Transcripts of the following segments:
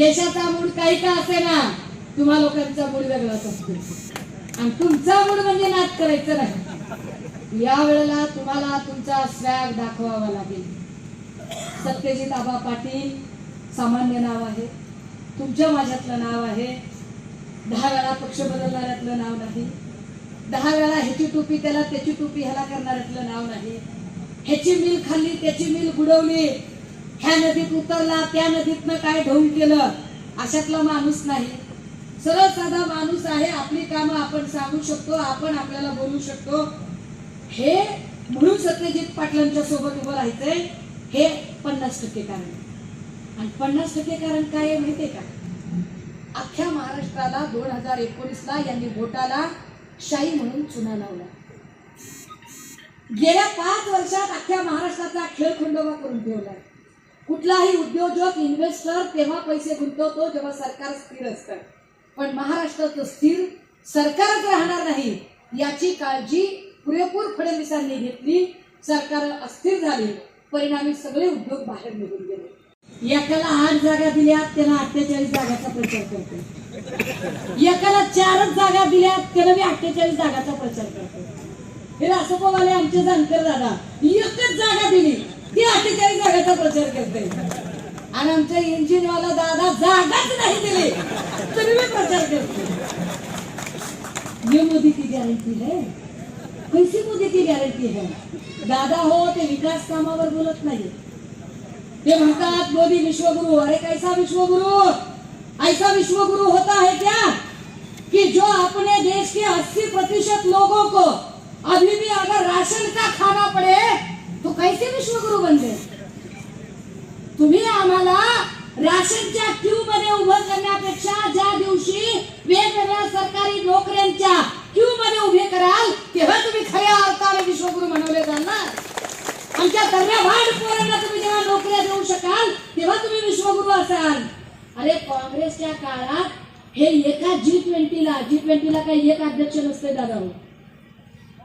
देशाचा मूड काही का असे ना तुम्हा लोकांचा मूड वेगळाच असतो. आणि तुमचा मूड म्हणजे नाच करायचं नाही. या वेळेला तुम्हाला तुमचा स्वॅग दाखवावा लागेल. सत्यजित आबा पाटील सामान्य नाव आहे. तुमच्या माझ्यातलं नाव आहे. दहा वेळा पक्ष बदलणाऱ्यातलं नाव नाही. दहा वेळा ह्याची टोपी त्याला त्याची टोपी ह्याला करणाऱ्यातलं नाव नाही. ह्याची मिल खाल्ली त्याची मिल बुडवली. ह्या नदीत उतरला त्या नदीतनं काय ढोंग केलं? अशातला माणूस नाही. सरळ साधा माणूस आहे आपली कामं आपण सांगू शकतो आपण आपल्याला बोलू शकतो. हे म्हणून सत्यजित पाटलांच्या सोबत उभं राहायचंय हे पन्नास टक्के कारण आणि पन्नास टक्के कारण काय आहे माहितीये का? अख्ख्या महाराष्ट्राला दोन हजार एकोणीस ला यांनी बोटाला शाही म्हणून चुना लावला. गेल्या पाच वर्षात अख्ख्या महाराष्ट्राचा खेळ खंडोबा करून ठेवलाय. कुठलाही उद्योजक इन्व्हेस्टर तेव्हा पैसे गुंतवतो जेव्हा सरकार स्थिर असतं. पण महाराष्ट्राचं स्थिर सरकारच राहणार नाही याची काळजी पुरेपूर फडणवीसांनी घेतली. सरकार अस्थिर झाली. परिणामी सगळे उद्योग बाहेर निघून गेले. एकाला आठ जागा दिल्या त्याला अठ्ठेचाळीस जागाचा प्रचार करतो एकाला चारच जागा दिल्या त्याला मी अठ्ठेचाळीस जागाचा प्रचार करतो हे रासपवाले आमचे जानकर दादा एकच जागा दिली. ती अठ्ठेचाळीस जागाचा प्रचार करते. आणि आमच्या इंजिनवाला दादा जागाच नाही दिली. तरी मी प्रचार करते. ये मोदी की गॅरंटी है कैसी मोदी की गॅरंटी है दादा हो ते विकास कामावर बोलत नाही. ते म्हणतात मोदी विश्वगुरु अरे कैसा विश्वगुरु? ऐसा विश्वगुरु होता है क्या? कि जो अपने देश के 80 प्रतिशत लोगों को अभी भी अगर राशन का खाना पड़े तो कैसे विश्वगुरु बन गए तुम्ही आम्हाला राशनच्या क्यू मध्ये उभं करण्यापेक्षा ज्या दिवशी वेगवेगळ्या सरकारी नोकऱ्यांच्या क्यू मध्ये उभे कराल तेव्हा तुम्ही खऱ्या अर्थाने विश्वगुरु म्हणवले जाणार. आमच्या आमच्या वाढ पोरांना तुम्ही जेव्हा नोकऱ्या देऊ शकाल तेव्हा तुम्ही विश्वगुरु असाल. अरे काँग्रेसच्या काळात हे एका जी ट्वेंटीला जी ट्वेंटीला काही एक अध्यक्ष नसते दादा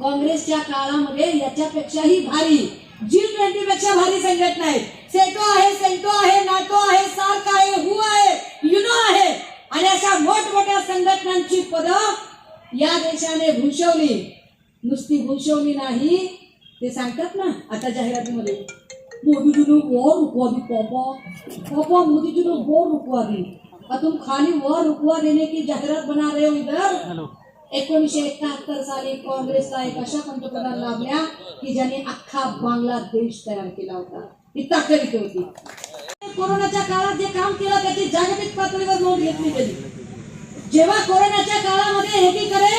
काँग्रेसच्या काळामध्ये याच्यापेक्षाही भारी जी ट्वेंटी पेक्षा भारी संघटना आहे सेटो आहे सेंटो आहे नाटो आहे सार्क आहे हु आहे युनो आहे. आणि अशा मोठमोठ्या संघटनांची पद या देशाने भूषवली. नुसती भूषवली नाही ते सांगतात ना आता जाहिरातीमध्ये. मोदीजीने वो रुकवा दी पापा पापा मोदीजी ने वो रुकवा दी और तुम खाली वो रुकवा देने की जाहिरात बना रहे हो इधर? एकोणीसशे एकाहत्तर साली काँग्रेसला एक अशा पंतप्रधान लाभल्या की ज्यांनी अख्खा बांगलादेश तयार केला होता. ही ताकद होती. कोरोनाच्या काळात जे काम केलं त्याची जागतिक पातळीवर नोंद घेतली गेली. जेव्हा कोरोनाच्या काळामध्ये एकीकडे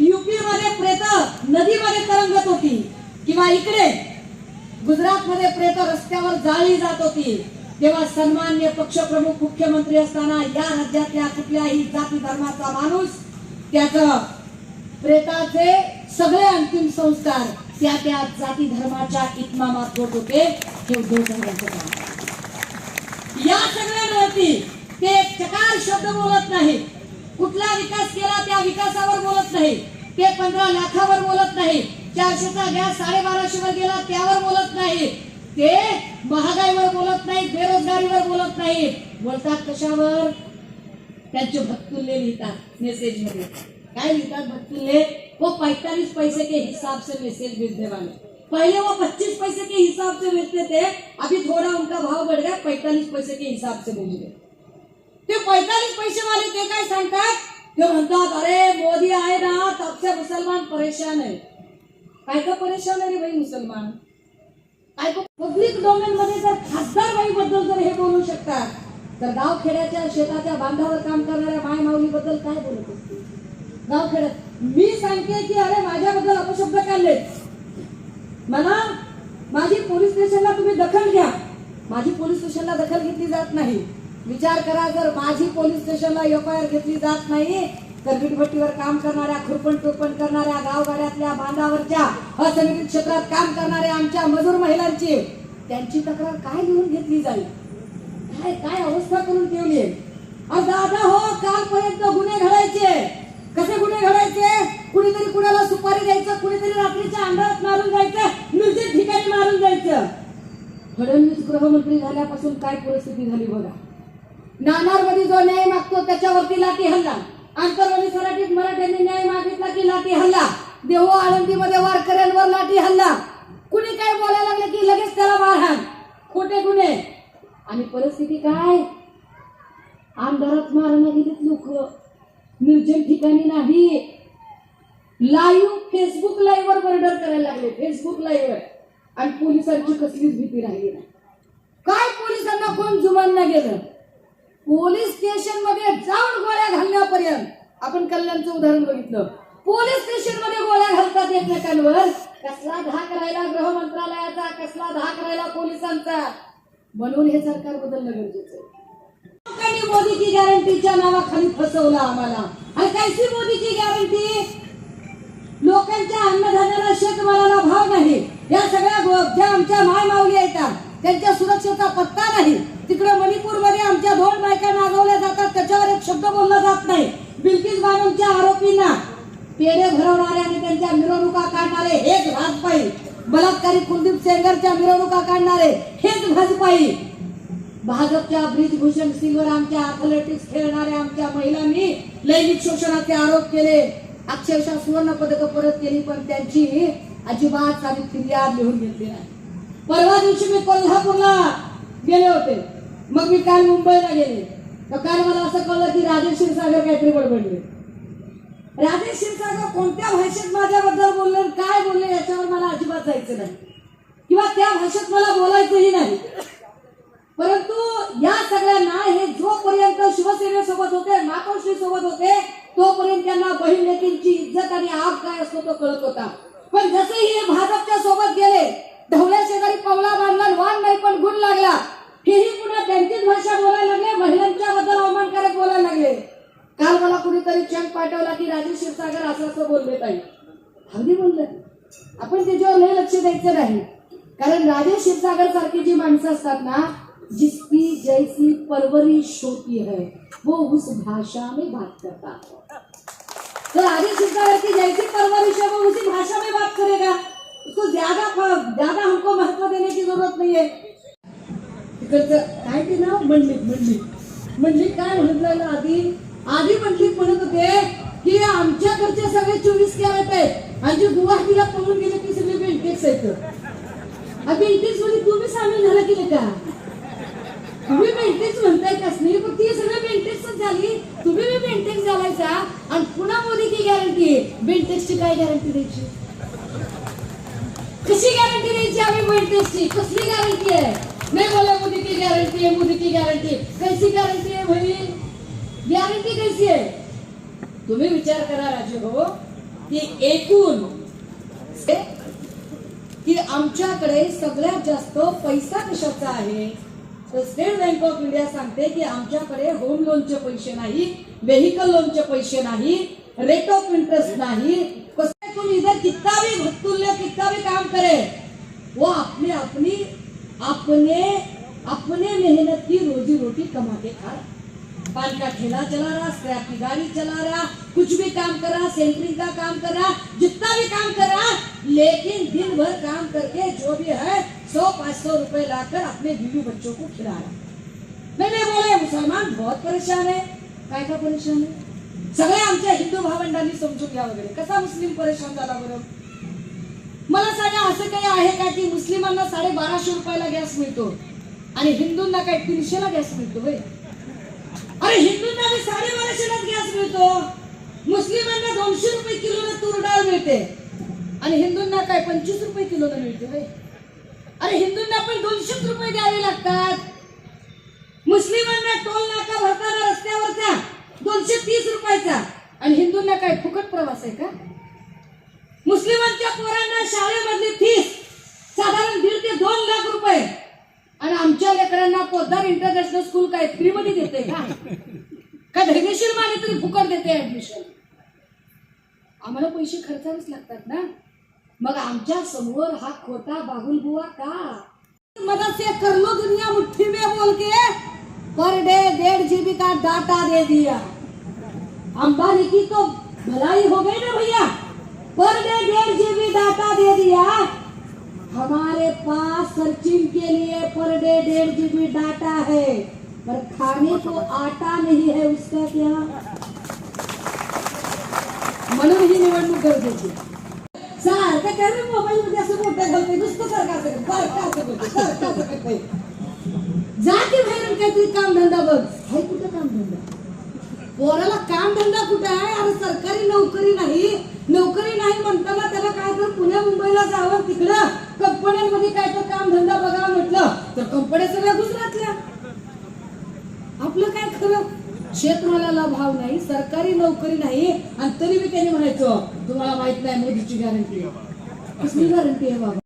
युपी मध्ये प्रेत नदीमध्ये तरंगत होती किंवा इकडे गुजरात मध्ये प्रेत रस्त्यावर जाळली जात होती तेव्हा सन्मान्य पक्षप्रमुख मुख्यमंत्री असताना या राज्यातल्या कुठल्याही जाती धर्माचा माणूस त्याच प्रेताचे सगळे अंतिम संस्कार त्या त्या जाती धर्माच्या इतमामात होत होते हे उद्धव साहेबांचं काम. या सगळ्यांवरती ते चकार शब्द बोलत नाही कुठला विकास केला त्या विकासावर बोलत नाही ते पंधरा लाखावर बोलत नाही चारशेचा गॅस साडेबाराशे वर गेला त्यावर बोलत नाही ते महागाईवर बोलत नाही बेरोजगारीवर बोलत नाही बोलतात कशावर? त्यांचे भक्तुल्ले लिहितात मेसेजमध्ये. काय लिहितात भक्तुल्ले वो पैतालीस पैसे के हिसाब से मैसेज भेजने वाले। पहले वो पच्चीस पैसे के हिसाब से भेजते थे अभी थोड़ा उनका भाव बढ़ गया पैतालीस पैसे के हिसाब से भेज रहे ते पैतालीस पैसे वाले ते काय सांगतात ते म्हणतात अरे मोदी आहे ना तब से मुसलमान परेशान आहे काय का परेशान आहे रे भाई मुसलमान। काय पब्लिक डोमेन मध्ये जर खासदार बाई बद्दल जर हे बोलू शकतात तर गावखेड्याच्या शेताच्या बांधावर काम करणाऱ्या माय माऊली बद्दल काय गावखेड्यात मी सांगते की अरे माझ्याबद्दल अपशब्द काढले मला माझी पोलीस स्टेशनला तुम्ही दखल घ्या. माझी पोलीस स्टेशनला दखल घेतली जात नाही. विचार करा जर माझी पोलीस स्टेशनला एफ आय आर घेतली जात नाही तर वीटभट्टीवर काम करणाऱ्या खुरपण टुरपण करणाऱ्या गावगाड्यातल्या बांधावरच्या असंघटित क्षेत्रात काम करणाऱ्या आमच्या मजूर महिलांची त्यांची तक्रार काय लिहून घेतली जाईल? काय काय अवस्था करून ठेवली आहे? दादा हो कालपर्यंत गुन्हे घडायचे. कसे गुन्हे घडायचे? कुणीतरी कुणाला सुपारी द्यायचं कुणीतरी रात्रीच्या अंधारात मारून जायचं निर्जित ठिकाणी मारून जायचं. फडणवीस गृहमंत्री झाल्यापासून काय परिस्थिती झाली बघा. नानारमध्ये जो न्याय मागतो त्याच्यावरती लाठी हल्ला. आंतरवादी सराटीत मराठ्यांनी न्याय मागितला की लाठी हल्ला. देहो आळंदीमध्ये वारकऱ्यांवर लाठी हल्ला. कुणी काय बोलायला लागले की लगेच त्याला मारहाण? खोटे गुन्हे. आणि परिस्थिती काय? आमदारात मारणं गेलीत लोक. निर्जन ठिकाणी नाही. लाईव्ह फेसबुक लाईव्ह वर मर्डर करायला लागले. फेसबुक लाईव्ह वर. आणि पोलिसांची कसलीच भीती राहिली नाही. काय पोलिसांना कोण जुमान नाही गेलं? पोलीस स्टेशनमध्ये जाऊन गोळ्या घालण्यापर्यंत. आपण कल्याणचं उदाहरण बघितलं. पोलीस स्टेशनमध्ये गोळ्या घालतात एकमेकांवर. कसला धाक राहिला गृह मंत्रालयाचा कसला धाक राहिला पोलिसांचा? म्हणून हे सरकार बदलणं गरजेचं आहे. लोकांनी मोदीची गॅरंटीच्या नावाखाली फसवलं आम्हाला? आणि कैसी मोदीची गॅरंटी? लोकांच्या अन्नधान्याला शेतमालाला भाव नाही. या सगळ्या ज्या आमच्या माय माऊली येतात त्यांच्या सुरक्षेचा पत्ता नाही. तिकडे मणिपूरमध्ये आमच्या दोन बायका नागवल्या जातात त्याच्यावर एक शब्द बोलला जात नाही. बिल्किस बानोच्या आरोपींना पेढे भरवणारे आणि त्यांच्या मिरवणुका काढणारे हेच भाजपाई. बलात्कारी कुलदीप सेंगरच्या मिरवणुका काढणारे हेच भाजपाई. भाजपच्या ब्रिजभूषण सिंगवर आमच्या अथलेटिक्स खेळणाऱ्या आमच्या महिलांनी लैंगिक शोषणाचे आरोप केले. अक्षरशः सुवर्ण पदक परत केली पण त्यांची अजिबात साधी फिर्याद लिहून घेतली नाही. परवा दिवशी मी कोल्हापूरला गेले होते. मग मी काल मुंबईला गेले. तर काल मला असं कळलं की राजेश क्षीरसागर काहीतरी बडबडले. राजेश क्षीरसागर कोणत्या भाषेत माझ्याबद्दल बोलले आणि काय बोलले याच्यावर मला अजिबात जायचं नाही. किंवा त्या भाषेत मला बोलायचंही नाही. परंतु या सगळ्यांना हे जोपर्यंत शिवसेनेसोबत होते मातोश्री सोबत होते तोपर्यंत त्यांना बहीण लेकींची इज्जत आणि आग काय असतो तो कळत होता. पण जसे हे भाजपच्या सोबत गेले ढवल्या शेजारी पवला बांधला वाण नाही पण गुण लागला हेही पुन्हा त्यांचीच भाषा बोलायला लागले महिलांच्या बद्दल अवमानकारक बोलायला लागले. काल मला कुणीतरी चेक पाठवला की राजेश क्षीरसागर असं असं बोलले ताई. अगदी बोलले. आपण त्याच्यावर लय लक्ष द्यायचं नाही. कारण राजेश क्षीरसागर सारखी जी माणसं असतात ना जिसकी जैसी परवरिश होती है वो उस भाषा में बात करता है। तो आगे चिंता की जैसी परवरिश है वो उसी भाषा में बात करेगा। उसको ज्यादा ज्यादा हमको महत्त्व देने की जरूरत नहीं है। तिकडचं काय ते नाव मंडलिक मंडलिक मंडलिक काय म्हणत राहिलं आधी? आधी मंडलिक म्हणत होते की आमच्याकडचे सगळे चोवीस कॅरेट आहेत. आणि जे गुवाहाटीला पळून गेले ते सगळे बेंटेक्स आहेत. बेंटेक्समध्ये म्हणजे तुम्ही सामील झाला की नाही? का तुम्ही बेंटेक्स म्हणताय का नाही पण ती सगळं बेंटेक्सच झाली. तुम्ही बी बेंटेक्स घालायचा आणि पुन्हा मोदी की गॅरंटी बेंटेक्सची काय गॅरंटी द्यायची? कशी गॅरंटी द्यायची आम्ही बेंटेक्सची कसली गॅरंटी आहे? नाही बोला मोदी की गॅरंटी आहे मोदी की गॅरंटी कैसी गॅरंटी आहे भाई? गॅरंटी कैसी आहे? तुम्ही विचार करा राजे हो की एकूण की आमच्याकडे सगळ्यात जास्त पैसा कशाचा आहे? तर स्टेट बँक ऑफ़ इंडिया सांगते की आमच्याकडे होम लोनचे पैसे नाही व्हेकल लोनचे पैसे नाही रेट ऑफ़ इंटरेस्ट नहीं. कसं तुम इधर कितना भी भत्तुल्य कितना भी काम करे वो अपने अपनी अपने अपने मेहनत की रोजी रोटी कमा के खा. रहा पान का ठेला चला रहा स्क्रैप की गाड़ी चला रहा, कुछ भी काम कर रहा सेंटरिंग का काम कर रहा, जितना भी काम कर रहा, लेकिन दिन भर काम करके जो भी है सौ पाँच सौ रुपए लाकर अपने बीवी बच्चों को खिला रहा मैंने बोले मुसलमान बहुत परेशान है। काय का परेशान है? सगळे आमच्या हिंदू भावंडांनी समजून घ्या वगैरे. कसा मुस्लिम परेशान झाला बरं? मला सांगा असं काही आहे का की मुस्लिमांना साडे बाराशे रुपयाला गॅस मिळतो आणि हिंदूंना काय तीनशेला गॅस मिळतो होय? अरे हिंदूंना बी साडे गॅस मिळतो. मुस्लिमांना दोनशे रुपये किलोला तूर डाळ मिळते आणि हिंदूंना काय पंचवीस रुपये किलोला मिळते होय? अरे हिंदूंना पण दोनशेच रुपये द्यावे लागतात. मुस्लिमांना टोल नाका भरताना रस्त्यावरचा दोनशे तीस रुपयाचा. आणि हिंदूंना काय फुकट प्रवास आहे का? मुस्लिमांच्या पोरांना शाळेमधली फीस साधारण दीड ते दोन लाख रुपये. आणि आमच्या लेकरांना पोद्दार इंटरनॅशनल स्कूल काय फ्रीमध्ये देते का? काय धैर्यशील माने तरी फुकट देते ऍडमिशन आम्हाला पैसे खर्चावेच लागतात ना? मग आमच्या समोर हा खोटा बाहुलबुवा का? मदद से कर लो दुनिया मुट्ठी में बोल के। पर डे डेढ़ जीबी का डाटा दे दिया। अंबानी की तो भलाई हो गई ना भैया? पर डे डेढ़ जीबी डाटा दे दिया। हमारे पास सर्चिंग के लिए पर डे डेढ़ जीबी डाटा है। पर खाने को आटा नहीं है उसका क्या? म्हणून ही निवडणूक गरजेची आता काय मोबाईल मध्ये असं मोठं घालते नुसतं सारखं असं सारखं असं सारखं असं जा की बाहेर काहीतरी काम धंदा बघ. हाय कुठं काम धंदा पोराला काम धंदा कुठं आहे? अरे सरकारी नोकरी नाही. नोकरी नाही म्हणताना त्याला काय तर पुण्या मुंबईला जावं तिकडं. कंपन्यांमध्ये काय तर काम धंदा बघावं म्हटलं. तर कंपन्या सगळ्या गुजरातल्या. आपलं काय खरं? शेतमालाला भाव नाही सरकारी नोकरी नाही. आणि तरी मी त्यांनी म्हणायचं तुम्हाला माहीत नाही मोदीची गॅरंटी कसली गॅरंटी आहे बाबा